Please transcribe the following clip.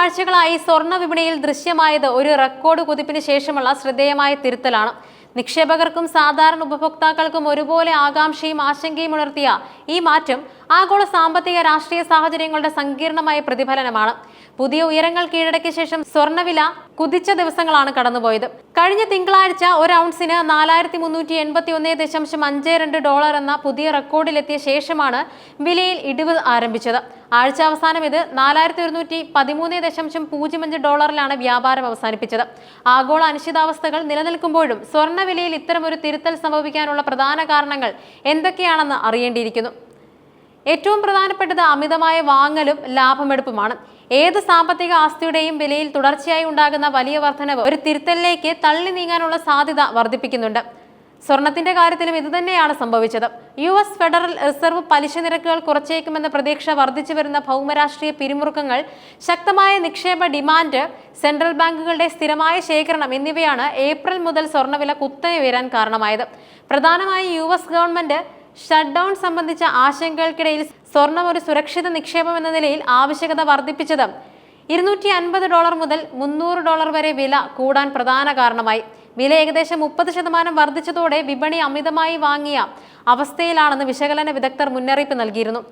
ആഴ്ചകളായി സ്വർണ വിപണിയിൽ ദൃശ്യമായത് ഒരു റെക്കോർഡ് കുതിപ്പിന് ശേഷമുള്ള ശ്രദ്ധേയമായ തിരുത്തലാണ്. നിക്ഷേപകർക്കും സാധാരണ ഉപഭോക്താക്കൾക്കും ഒരുപോലെ ആകാംക്ഷയും ആശങ്കയും ഉണർത്തിയ ഈ മാറ്റം ആഗോള സാമ്പത്തിക രാഷ്ട്രീയ സാഹചര്യങ്ങളുടെ സങ്കീർണമായ പ്രതിഫലനമാണ്. പുതിയ ഉയരങ്ങൾ കീഴടക്കിയ ശേഷം സ്വർണവില കുതിച്ച ദിവസങ്ങളാണ് കടന്നുപോയത്. കഴിഞ്ഞ തിങ്കളാഴ്ച ഒരു ഔൺസിന് നാലായിരത്തി മുന്നൂറ്റി എൺപത്തി ഒന്ന് ദശാംശം അഞ്ച് രണ്ട് ഡോളർ എന്ന പുതിയ റെക്കോർഡിലെത്തിയ ശേഷമാണ് വിലയിൽ ഇടിവ് ആരംഭിച്ചത്. ആഴ്ച അവസാനം ഇത് നാലായിരത്തി ഒരുന്നൂറ്റി പതിമൂന്ന് ദശാംശം പൂജ്യം അഞ്ച് ഡോളറിലാണ് വ്യാപാരം അവസാനിപ്പിച്ചത്. ആഗോള അനിശ്ചിതാവസ്ഥകൾ നിലനിൽക്കുമ്പോഴും സ്വർണവിലയിൽ ഇത്തരമൊരു തിരുത്തൽ സംഭവിക്കാനുള്ള പ്രധാന കാരണങ്ങൾ എന്തൊക്കെയാണെന്ന് അറിയേണ്ടിയിരിക്കുന്നു. ഏറ്റവും പ്രധാനപ്പെട്ടത് അമിതമായ വാങ്ങലും ലാഭമെടുപ്പുമാണ്. ഏത് സാമ്പത്തിക ആസ്തിയുടെയും വിലയിൽ തുടർച്ചയായി ഉണ്ടാകുന്ന വലിയ വർധനവ് ഒരു തിരുത്തലിലേക്ക് തള്ളി നീങ്ങാനുള്ള സാധ്യത വർദ്ധിപ്പിക്കുന്നുണ്ട് സ്വർണത്തിന്റെ കാര്യത്തിലും ഇതുതന്നെയാണ് സംഭവിച്ചത്. യു എസ് ഫെഡറൽ റിസർവ് പലിശ നിരക്കുകൾ കുറച്ചേക്കുമെന്ന പ്രതീക്ഷ വർദ്ധിച്ചു വരുന്ന ഭൗമരാഷ്ട്രീയ പിരിമുറുക്കങ്ങൾ ശക്തമായ നിക്ഷേപ ഡിമാൻഡ് സെൻട്രൽ ബാങ്കുകളുടെ സ്ഥിരമായ ശേഖരണം എന്നിവയാണ് ഏപ്രിൽ മുതൽ സ്വർണവില കുത്തനെ ഉയരാൻ കാരണമായത്. പ്രധാനമായും U S government shutdown സംബന്ധിച്ച ആശങ്കകൾക്കിടയിൽ സ്വർണം ഒരു സുരക്ഷിത നിക്ഷേപം എന്ന നിലയിൽ ആവശ്യകത വർദ്ധിപ്പിച്ചത്. ഇരുന്നൂറ്റി അൻപത് ഡോളർ മുതൽ മുന്നൂറ് ഡോളർ വരെ വില കൂടാൻ പ്രധാന കാരണമായി. വില ഏകദേശം മുപ്പത് ശതമാനം വർദ്ധിച്ചതോടെ വിപണി അമിതമായി വാങ്ങിയ അവസ്ഥയിലാണെന്ന് വിശകലന വിദഗ്ധർ മുന്നറിയിപ്പ് നൽകിയിരുന്നു.